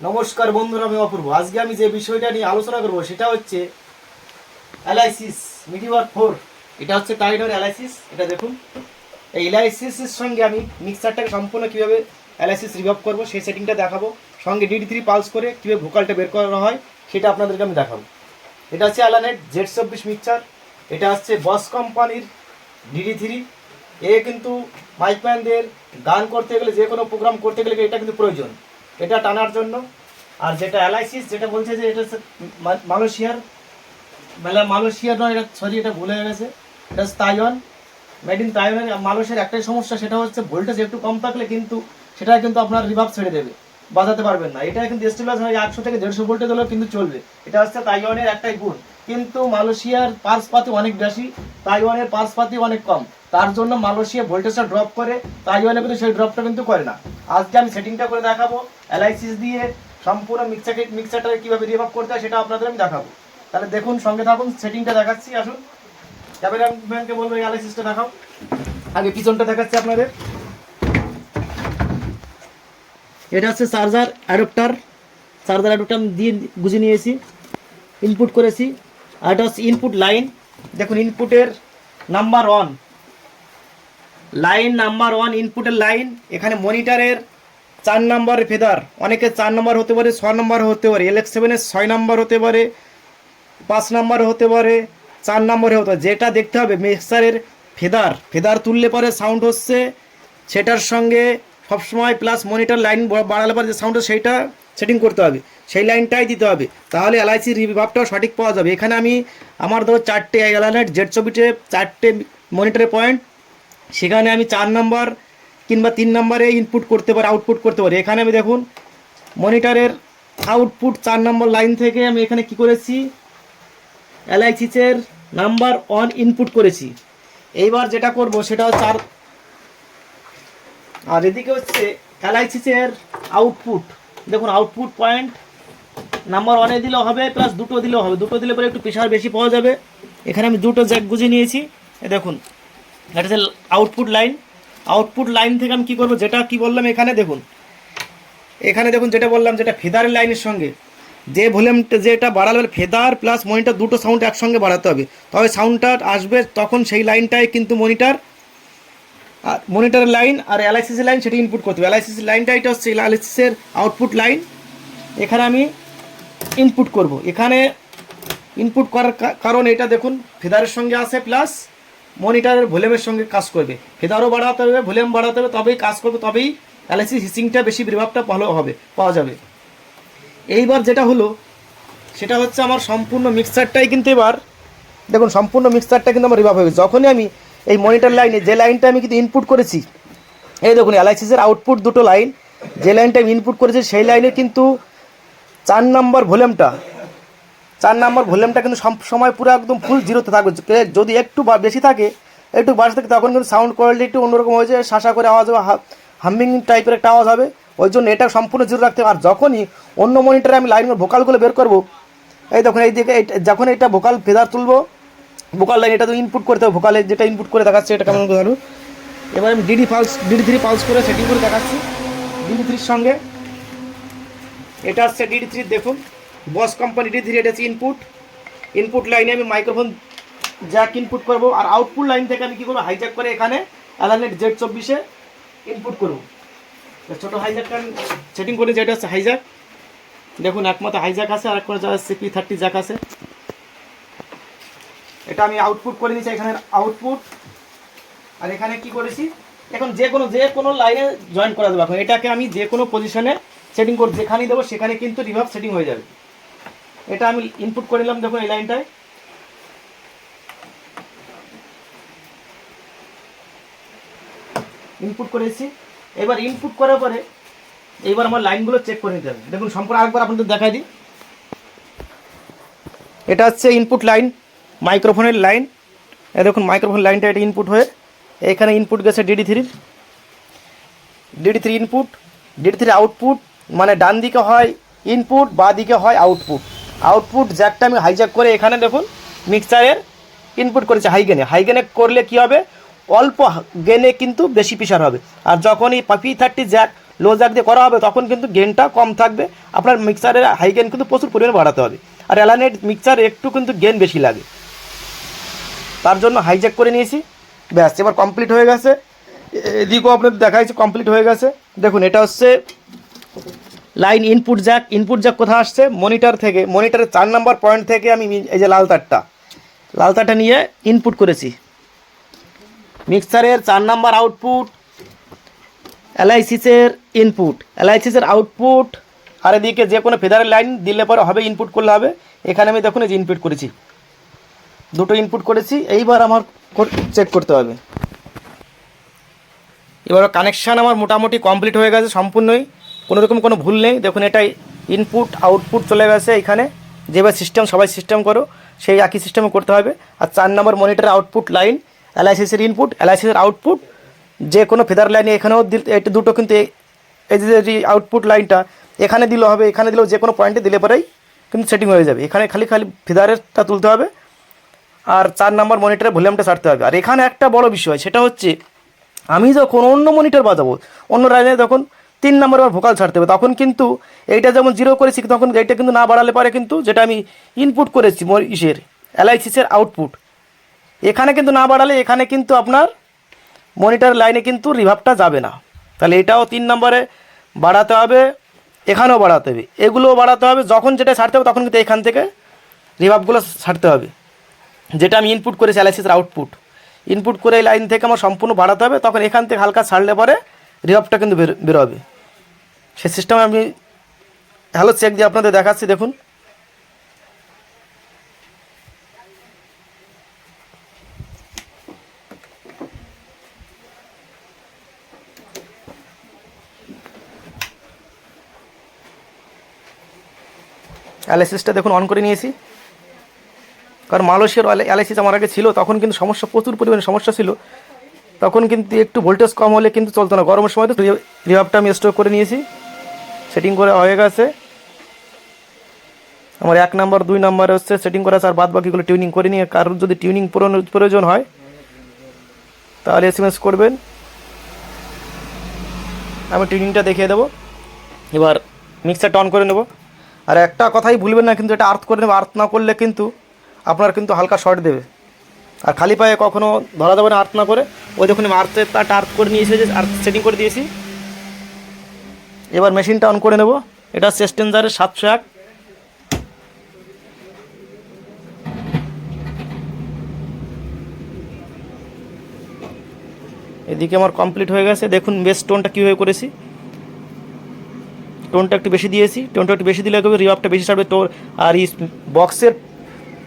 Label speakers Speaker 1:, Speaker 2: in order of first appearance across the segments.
Speaker 1: নমস্কার বন্ধুরা, আমি অপূর্ব। আজকে আমি যে বিষয়টা নিয়ে আলোচনা করব, সেটা হচ্ছে অ্যালাইসিস মিডিওয়ার ফোর। এটা হচ্ছে টাইডর অ্যালাইসিস, এটা দেখুন। এই অ্যালাইসিসের সঙ্গে আমি মিক্সারটাকে সম্পূর্ণ কীভাবে অ্যালাইসিস রিভাব করব, সেই সেটিংটা দেখাবো। সঙ্গে ডিডি থ্রি পালস করে কীভাবে ভোকালটা বের করানো হয়, সেটা আপনাদেরকে আমি দেখাবো। এটা হচ্ছে অ্যালানেট জেড চব্বিশ মিক্সার, এটা হচ্ছে বস কোম্পানির ডিডি থ্রি। এ কিন্তু মাইকম্যানদের গান করতে গেলে, যে কোনো প্রোগ্রাম করতে গেলে এটা কিন্তু প্রয়োজন। এটা টানার জন্য। আর যেটা অ্যালাইসিস যেটা বলছে যে এটা মালয়েশিয়ার মেলা মালয়েশিয়ার নয়, এটা সরি এটা ভুলে গেছে। এটা তাইওয়ান মেড ইন তাইওয়ানের মালয়েশিয়ার একটাই সমস্যা, সেটা হচ্ছে ভোল্টেজ একটু কম থাকলে কিন্তু সেটা কিন্তু আপনার রিভার্ভ ছেড়ে দেবে বাজাতে পারবেন না। এটা কিন্তু স্টেবিলাইজ হয় একশো থেকে দেড়শো ভোল্টেজ হলেও কিন্তু চলবে। এটা হচ্ছে তাইওয়ানের একটাই গুণ। কিন্তু মালয়েশিয়ার পার্সপাতি অনেক বেশি তাইওয়ানের পার্সপাতি অনেক কম। তার জন্য মালয়েশিয়া ভোল্টেজটা ড্রপ করে তাইওয়ানে কিন্তু সেই ড্রপটা কিন্তু করে না। আজকে আমি সেটিংটা করে দেখাবো। অ্যালাইসিস দিয়ে সম্পূর্ণ মিক্সারকে মিক্সারটাকে কীভাবে রিভাব করতে হয় সেটা আপনাদের আমি দেখাবো। তাহলে দেখুন, সঙ্গে থাকুন সেটিংটা দেখাচ্ছি, আসুন। ক্যামেরাম্যানকে বলব অ্যালাইসিসটা দেখাও। আগে পিছনটা দেখাচ্ছি আপনাদের। এটা হচ্ছে চার্জার অ্যাডপ্টার চার্জার অ্যাডপ্টার দিয়ে বুঝে নিয়েছি ইনপুট করেছি। আর এটা হচ্ছে ইনপুট লাইন দেখুন ইনপুটের number one line number one ইনপুটের লাইন এখানে মনিটরের চার নম্বরের ফেদার, অনেকে চার নম্বর হতে পারে ছ নম্বর হতে পারে এল এক্স ছয় নম্বর হতে পারে, পাঁচ নম্বর হতে পারে, চার নম্বরে হতে যেটা দেখতে হবে মিক্সারের ফেদার ফেদার তুললে পরে সাউন্ড হচ্ছে সেটার সঙ্গে সবসময় প্লাস মনিটর লাইন বাড়ালে পরে যে সাউন্ড সেইটা সেটিং করতে হবে, সেই লাইনটাই দিতে হবে, তাহলে এলআইসি রিভাবটাও সঠিক পাওয়া যাবে। এখানে আমি আমার ধরো চারটে এলানেট জেড ছবিতে চারটে মনিটরের পয়েন্ট সেখানে আমি চার নাম্বার কিংবা তিন নাম্বারে ইনপুট করতে পারি আউটপুট করতে পারি। এখানে আমি দেখুন মনিটরের আউটপুট চার নম্বর লাইন থেকে আমি এখানে কি করেছি? এলআইসিসের নাম্বার ওয়ান ইনপুট করেছি। এইবার যেটা করব সেটা হচ্ছে আর আর এদিকে হচ্ছে এলআইসিসের আউটপুট দেখুন আউটপুট পয়েন্ট নাম্বার ওয়ানে দিলেও হবে প্লাস দুটো দিলেও হবে। দুটো দিলে পরে একটু প্রেশার বেশি পাওয়া যাবে। এখানে আমি দুটো জ্যাক গুঁজে নিয়েছি। দেখুন এটা হচ্ছে আউটপুট লাইন আউটপুট লাইন থেকে আমি কী করব? যেটা কি বললাম এখানে দেখুন। এখানে দেখুন যেটা বললাম, যেটা ফেদারের লাইনের সঙ্গে। যে ভলিউমটা যেটা বাড়ালে ফেদার প্লাস মনিটার দুটো সাউন্ড একসঙ্গে বাড়াতে হবে। তবে সাউন্ডটা আসবে তখন সেই লাইনটাই কিন্তু মনিটার আর মনিটরের লাইন আর অ্যালাইসিসের লাইন সেটা ইনপুট করতে হবে। অ্যালাইসিসের লাইনটা এটা হচ্ছে অ্যালাইসিসের আউটপুট লাইন এখানে আমি ইনপুট করব। এখানে ইনপুট করার কারণ এটা দেখুন, ফেদারের সঙ্গে আসে প্লাস মনিটরের ভলিউমের সঙ্গে কাজ করবে। ফেদারও বাড়াতে হবে, ভলিউম বাড়াতে হবে, তবেই কাজ করবে, তবেই অ্যালাইসিস হিসিংটা বেশি রিভাবটা ভালো হবে, পাওয়া যাবে। এইবার যেটা হলো, সেটা হচ্ছে আমার সম্পূর্ণ মিক্সারটাই কিন্তু এবার, দেখুন, সম্পূর্ণ মিক্সারটা কিন্তু আমার রিভাব হবে। যখনই আমি এই মনিটর লাইনে যে লাইনটা আমি কিন্তু ইনপুট করেছি, এই দেখুন অ্যালাইসিসের আউটপুট দুটো লাইন যে লাইনটা আমি ইনপুট করেছি, সেই লাইনে কিন্তু চার নম্বর ভলিউমটা চার নাম্বার ভলিউমটা কিন্তু সময় পুরো একদম ফুল জিরোতে থাকবে। যদি একটু বা- বেশি থাকে, একটু বাড়তে থাকে, তখন কিন্তু সাউন্ড কোয়ালিটি একটু অন্যরকম হয়ে যায়, শাসা করে আওয়াজ হবে হামিং টাইপের একটা আওয়াজ হবে। ওই জন্য এটা সম্পূর্ণ জিরো রাখতে হবে। আর যখনই অন্য মনিটরে আমি লাইন ভোকালগুলো বের করব, এই দেখুন, এই দিকে যখন এটা ভোকাল ফেদার তুলবো ভোকাল লাইন এটা তো ইনপুট করতে হবে ভোকালে যেটা ইনপুট করে দেখাচ্ছে, এটা কেমন ধরো এবার আমি DD pulse DD three pulse করে সেটিং করে দেখাচ্ছি ডিডি থ্রির সঙ্গে। এটা হচ্ছে ডিডি থ্রি দেখুন। বস কোম্পানি ডিডি থ্রি এটা ইনপুট ইনপুট লাইনে আমি মাইক্রোফোন জ্যাক ইনপুট করব আর আউটপুট লাইন থেকে আমি কী করব? হাইজ্যাক করে এখানে অ্যালানেট জেড চব্বিশে ইনপুট করব। ছোটো হাইজ্যাকটা সেটিং করে যেটা হচ্ছে হাইজ্যাক দেখুন, একমাত্র হাইজ্যাক আছে আর একটা সিপি থার্টি জ্যাক আছে। এটা আমি আউটপুট করে নিয়েছি এখানে আউটপুট আর এখানে কি করেছি? এখন যে কোনো যে কোনো লাইনে জয়েন করা যাবে। এখন এটাকে আমি যে কোনো পজিশনে সেটিং করে, যেখানেই দেবো, সেখানে কিন্তু রিভার্ভ সেটিং হয়ে যাবে। এটা আমি ইনপুট করে নিলাম দেখুন এই লাইনটায়। ইনপুট করেছি এবার ইনপুট করার পরে এইবার আমার লাইনগুলো চেক করে নিতে হবে। দেখুন, সম্পূর্ণ আরেকবার আপনাদের দেখাই দিই। এটা হচ্ছে ইনপুট লাইন মাইক্রোফোনের লাইন দেখুন মাইক্রোফোন লাইনটা এটা ইনপুট হয়ে, এখানে ইনপুট গেছে ডিডি থ্রির DD three input DD three output মানে ডান দিকে হয় ইনপুট বা দিকে হয় আউটপুট আউটপুট জ্যাকটা আমি হাইজ্যাক করে এখানে দেখুন মিক্সারের ইনপুট করেছি হাই গেনে হাই গেনে করলে কী হবে? অল্প গেনে কিন্তু বেশি প্রেশার হবে। আর যখনই P thirty jack low jack দিয়ে করা হবে, তখন কিন্তু গেনটা কম থাকবে। আপনার মিক্সারের হাই গেন কিন্তু প্রচুর পরিমাণে বাড়াতে হবে। আর অ্যালানেট মিক্সার একটু কিন্তু গেন বেশি লাগে। তার জন্য হাইজ্যাক করে নিয়েছি। ব্যাস, এবার কমপ্লিট হয়ে গেছে। এদিকেও আপনাদের দেখাইছে কমপ্লিট হয়ে গেছে। দেখুন, এটা হচ্ছে line input jack input jack কোথায় আসছে? মনিটর থেকে মনিটরের চার নাম্বার পয়েন্ট থেকে আমি এই যে লাল তারটা। লাল তারটা নিয়ে ইনপুট করেছি। মিক্সারের চার নাম্বার আউটপুট অ্যালাইসিসের ইনপুট অ্যালাইসিসের আউটপুট আর এদিকে যে কোনো ফেদারের লাইন দিলে পরে হবে ইনপুট করলে হবে। এখানে আমি দেখুন এই যে ইনপুট করেছি। দুটো ইনপুট করেছি, এইবার আমার চেক করতে হবে। এবার কানেকশান আমার মোটামুটি কমপ্লিট হয়ে গেছে, সম্পূর্ণই। কোনো রকম কোনো ভুল নেই। দেখুন এটাই ইনপুট আউটপুট চলে গেছে এখানে। যেভাবে সিস্টেম সবাই সিস্টেম করো, সেই একই সিস্টেমে করতে হবে। আর চার নম্বর মনিটরের আউটপুট লাইন অ্যালাইসিসের ইনপুট অ্যালাইসিসের আউটপুট যে কোনো ফেদার লাইনে এখানেও এটা দুটো কিন্তু এই- এই যে আউটপুট লাইনটা এখানে দিলেও হবে, এখানে দিলেও যে কোনো পয়েন্টে দিলে পরেই কিন্তু সেটিং হয়ে যাবে। এখানে খালি খালি ফেদারেরটা তুলতে হবে। আর চার নাম্বার মনিটরে ভলিউমটা ছাড়তে হবে। আর এখানে একটা বড় বিষয়, সেটা হচ্ছে, আমি যখন অন্য মনিটর বাজাবো, অন্য লাইনে তখন তিন নম্বর আমার ভোকাল ছাড়তে হবে। তখন কিন্তু এইটা যেমন জিরো করেছি, তখন এইটা কিন্তু না বাড়ালে পারে কিন্তু যেটা আমি ইনপুট করেছি ম- ইসের অ্যালাইসিসের আউটপুট এখানে কিন্তু না বাড়ালে, এখানে কিন্তু আপনার মনিটর লাইনে কিন্তু রিভাবটা যাবে না। তাহলে এটাও তিন নম্বরে বাড়াতে হবে, এখানেও বাড়াতে হবে। এগুলোও বাড়াতে হবে, যখন যেটা ছাড়তে হবে তখন কিন্তু এখান থেকে রিভাবগুলো ছাড়তে হবে। যেটা আমি ইনপুট করেছি অ্যালাইসিসের আউটপুট ইনপুট করে এই লাইন থেকে আমার সম্পূর্ণ বাড়াতে হবে, তখন এখান থেকে হালকা ছাড়লে পরে রিভাবটা কিন্তু বের, বেরোবে। সে সিস্টেমে আমি হ্যালো চেক দিয়ে আপনাদের দেখাচ্ছি, দেখুন। অ্যালাইসিসটা দেখুন অন করে নিয়েছি। কারণ মালয়েশিয়ার অ্যালাইসিস আমার আগে ছিল, তখন কিন্তু সমস্যা, প্রচুর পরিমাণে সমস্যা ছিল। তখন কিন্তু একটু ভোল্টেজ কম হলে কিন্তু চলতো না। গরমের সময় তো রিভাবটা আমি স্টোর করে নিয়েছি। সেটিং করে হয়ে গেছে। আমার এক নাম্বার, দুই নাম্বারে হচ্ছে সেটিং করা আছে, আর বাদ বাকিগুলো টিউনিং করে নিয়ে, কারোর যদি টিউনিং প্রয়োজন হয়, তাহলে এস এম এস করবেন। আমি টিউনিংটা দেখিয়ে দেবো। এবার মিক্সারটা অন করে নেব। আর একটা কথাই ভুলবেন না, কিন্তু এটা আর্থ করে নেবে। আর্থ না করলে কিন্তু আপনার কিন্তু হালকা শর্ট দেবে। আর খালি পায়ে কখনো ধরা যাবে না আর্থ না করে। ওই দেখুন আর্থের তারটা আর্থ করে নিয়েছি আর্থ সেটিং করে দিয়েছি। এবার মেশিনটা অন করে নেব। এটা হচ্ছে স্টেঞ্জারের সাতশো এক। এদিকে আমার কমপ্লিট হয়ে গেছে। দেখুন, বেশ টোনটা কীভাবে করেছি। টোনটা একটু বেশি দিয়েছি। টোনটা একটু বেশি দিলে হবে রিভাবটা বেশি ছাড়বে। তো, আর এই বক্সের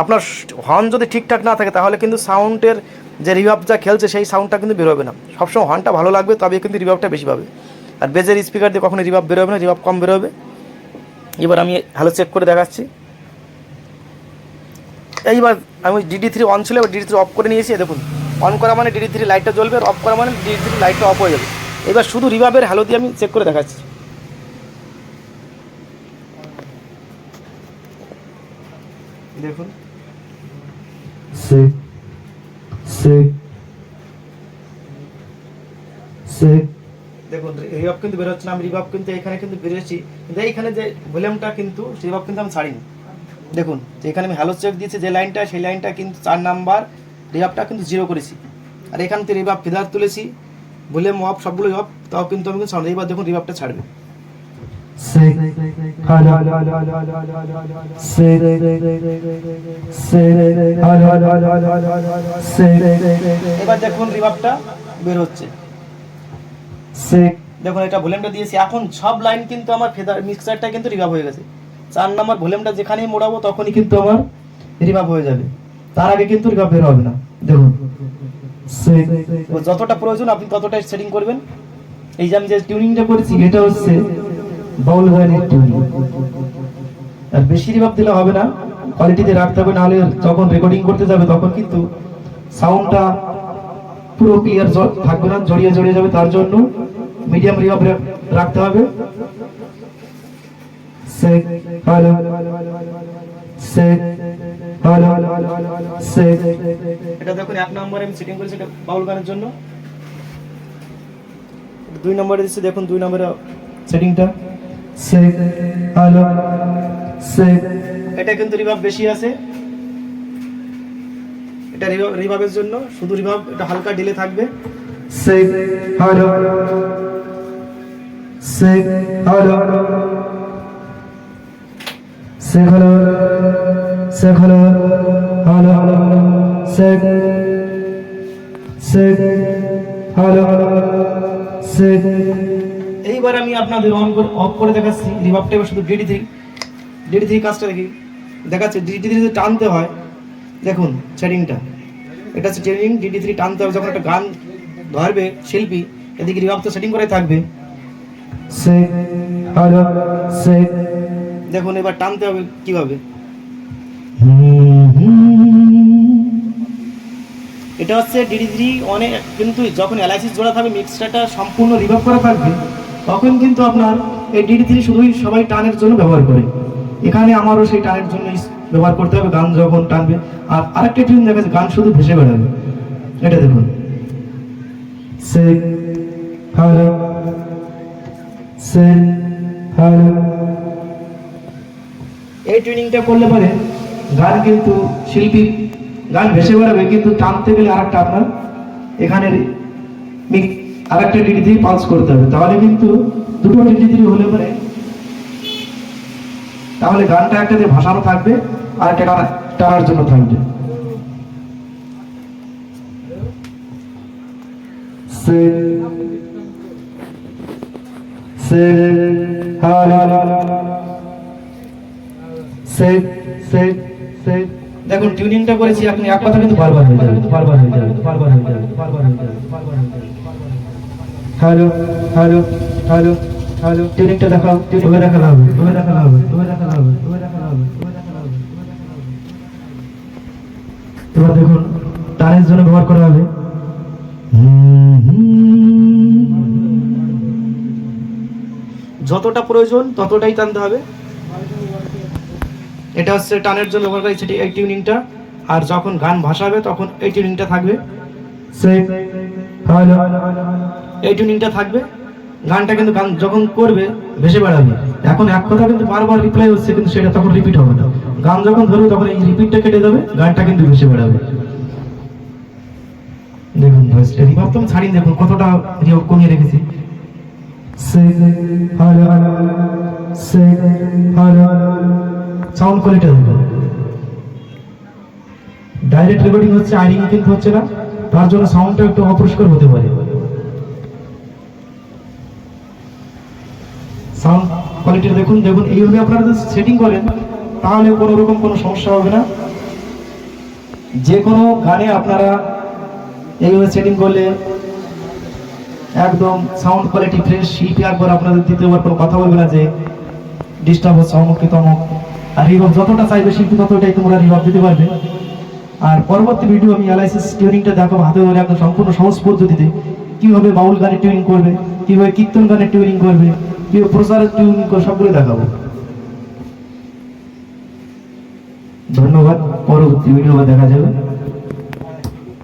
Speaker 1: আপনার হর্ন যদি ঠিকঠাক না থাকে, তাহলে কিন্তু সাউন্ডের যে রিভাব যা খেলছে, সেই সাউন্ডটা কিন্তু বেরোবে না। সবসময় হর্নটা ভালো লাগবে তবে কিন্তু রিভাবটা বেশি পাবে। আর বেজের স্পিকার দিয়ে কখনো রিভাব বেরোবে না রিভাব কম বেরোবে। এবার আমি হ্যালো চেক করে দেখাচ্ছি। এইবার আমি ডিডি থ্রি অন ছিল এবার ডিডি থ্রি অফ করে নিয়েছি দেখুন। অন করা মানে ডিডি থ্রি লাইটটা জ্বলবে আর অফ করা মানে ডিডি থ্রি লাইটটা অফ হয়ে যাবে। এবার শুধু রিভাবের হ্যালো দিয়ে আমি চেক করে দেখাচ্ছি। দেখুন।
Speaker 2: Sick, sick, sick,
Speaker 1: দেখুন রিভাব কিন্তু বেরোচ্ছে না আমি রিভাব কিন্তু এখানে কিন্তু বেরোচ্ছি কিন্তু এইখানে যে ভলিউমটা কিন্তু রিভাব কিন্তু আমি ছাড়িনি দেখুন যে এখানে আমি হ্যালো চেক দিয়েছি যে লাইনটা সেই লাইনটা কিন্তু চার নাম্বার রিভাবটা কিন্তু জিরো করেছি আর এখান থেকে রিভাব ফিদার তুলেছি ভলিউম অফ সবগুলো অফ তাও কিন্তু আমি কিন্তু সাউন্ড এইবার দেখুন রিভাবটা ছাড়বে এবার দেখুন রিভাবটা বের হচ্ছে দেখুন, এটা ভলিউমটা দিয়েছি। এখন সব লাইন কিন্তু আমার ফেদার মিক্সারটা কিন্তু রিভাব হয়ে গেছে। চার নাম্বার ভলিউমটা যেখানেই মোড়াবো, তখনই কিন্তু আমার রিভাব হয়ে যাবে। তার আগে কিন্তু রিভাব বের হবে না। দেখুন। যতটা প্রয়োজন, আপনি ততটাই সেটিং করবেন। এই যে আমি যে টিউনিংটা করেছি, এটা হচ্ছে বাউল গানের টিউনিং আর বেশি রিভাব দিলে হবে না। কোয়ালিটিতে রাখতে হবে, নাহলে যখন রেকর্ডিং করতে যাবে, তখন কিন্তু সাউন্ডটা পুরো ক্লিয়ার থাকবে না, জড়িয়ে জড়িয়ে যাবে। তার জন্য মিডিয়াম রিভাব রাখতে হবে।
Speaker 2: Sick, hello, sick,
Speaker 1: এটা দেখুন এক নম্বরে আমি সেটিং করেছি এটা বাউল গানের জন্য। দুই নম্বরে দিচ্ছি দেখুন দুই নম্বরে সেটিংটা
Speaker 2: six, hello, six,
Speaker 1: এটা কিন্তু রিভাব বেশি আছে। এটা রিভাব রিভাবের জন্য শুধু রিভাব এটা হালকা ডিলে থাকবে।
Speaker 2: Six, hello, six, hello, six, hello, six, hello, hello, six, six, hello, six.
Speaker 1: এইবার আমি আপনাদের অন করে অফ করে দেখাচ্ছি রিভাবটা এবার শুধু ডিডি থ্রি ডিডি থ্রি কাজটা দেখি। দেখাচ্ছে ডিডি থ্রি যদি টানতে হয়। দেখুন সেটিংটা এটা হচ্ছে ট্রেনিং ডিডি থ্রি টানতে হবে যখন একটা গান ধরবে শিল্পী এদিকে রিভাব তো সেটিং করে থাকবে. দেখুন এবার টানতে হবে কীভাবে। এটা হচ্ছে ডিডি থ্রি অনেক কিন্তু যখন অ্যালাইসিস জোড়া থাকবে মিক্সচারটা সম্পূর্ণ রিভাব করা থাকবে তখন কিন্তু আপনার এই ডিডি থ্রি শুধুই সবাই টানের জন্য ব্যবহার করে। এখানে আমারও সেই টানের জন্য ব্যবহার করতে হবে গান যখন টানবে। আর আরেকটা টিউন দেখা যাচ্ছে গান শুধু ভেসে বেড়াবে। এটা দেখুন।
Speaker 2: Six, hello, six, hello.
Speaker 1: এই ট্রেনিংটা করলে পরে গান কিন্তু শিল্পী গান ভেসে বেড়াবে কিন্তু টানতে গেলে আরেকটা আপনার এখানে আর একটা দিয়ে পালস করতে হবে। তাহলে কিন্তু দুটো দিয়ে হলে পরে তাহলে গানটা একটা দিয়ে ভাসানো থাকবে আর একটা টানা টানার জন্য থাকবে। দেখুন টিউনিংটা করেছি আপনি এক কথা কিন্তু বারবার হয়ে যাবে বারবার হয়ে যাবে বারবার হয়ে যাবে বারবার হয়ে যাবে হয়ে
Speaker 2: হ্যালো হ্যালো হ্যালো হ্যালো। টিউনিংটা দেখাও তুমি দেখানো হবে তুমি দেখানো হবে তুমি দেখানো হবে তুমি দেখানো হবে এবার দেখুন টানের জন্য ব্যবহার করা হবে।
Speaker 1: যতটা প্রয়োজন ততটাই টানতে হবে। এটা হচ্ছে টানের জন্য ব্যবহার করি সেটি এই টিউনিংটা। আর যখন গান ভাসাবে তখন এই টিউনিংটা থাকবে। এই টিউনিংটা থাকবে। গানটা কিন্তু গান যখন করবে ভেসে বেড়াবে। এখন এক কথা কিন্তু বারবার রিপ্লাই হচ্ছে কিন্তু সেটা তখন রিপিট হবে না। গান যখন ধরবে তখন এই রিপিটটা কেটে যাবে গানটা কিন্তু ভেসে বেড়াবে। দেখুন রিভাব তো ছাড়িয়ে দেখুন কতটা কমিয়ে রেখেছি।
Speaker 2: Six hello six hello
Speaker 1: sound quality দেখুন ডাইরেক্ট রেকর্ডিং হচ্ছে আইডিং কিন্তু হচ্ছে না। তার জন্য সাউন্ডটা একটু অপরিষ্কার হতে পারে। সাউন্ড কোয়ালিটি দেখুন। দেখুন এইভাবে আপনারা যদি সেটিং করেন, তাহলে কোনো রকম কোনো সমস্যা হবে না। যে কোনো গানে আপনারা এইভাবে সেটিং করলে একদম সাউন্ড কোয়ালিটি ফ্রেশ শিল্পী একবার আপনাদের দ্বিতীয়বার কোনো কথা বলবে না যে ডিস্টার্ব হচ্ছে অমুক কি তমুক। আর রিভাব যতটা চাইবে শিল্পী ততটাই তোমরা রিভাব দিতে পারবে। আর পরবর্তী ভিডিও আমি অ্যালাইসিস টিউনিংটা দেখাবো হাতে ধরে একদম সম্পূর্ণ সহজ পদ্ধতিতে। কীভাবে বাউল গানের টিউনিং করবে, কীভাবে কীর্তন গানের টিউনিং করবে, কীভাবে প্রচারের টিউনিং করবে সবগুলো দেখাবো। ধন্যবাদ, পরবর্তী ভিডিও দেখা যাবে।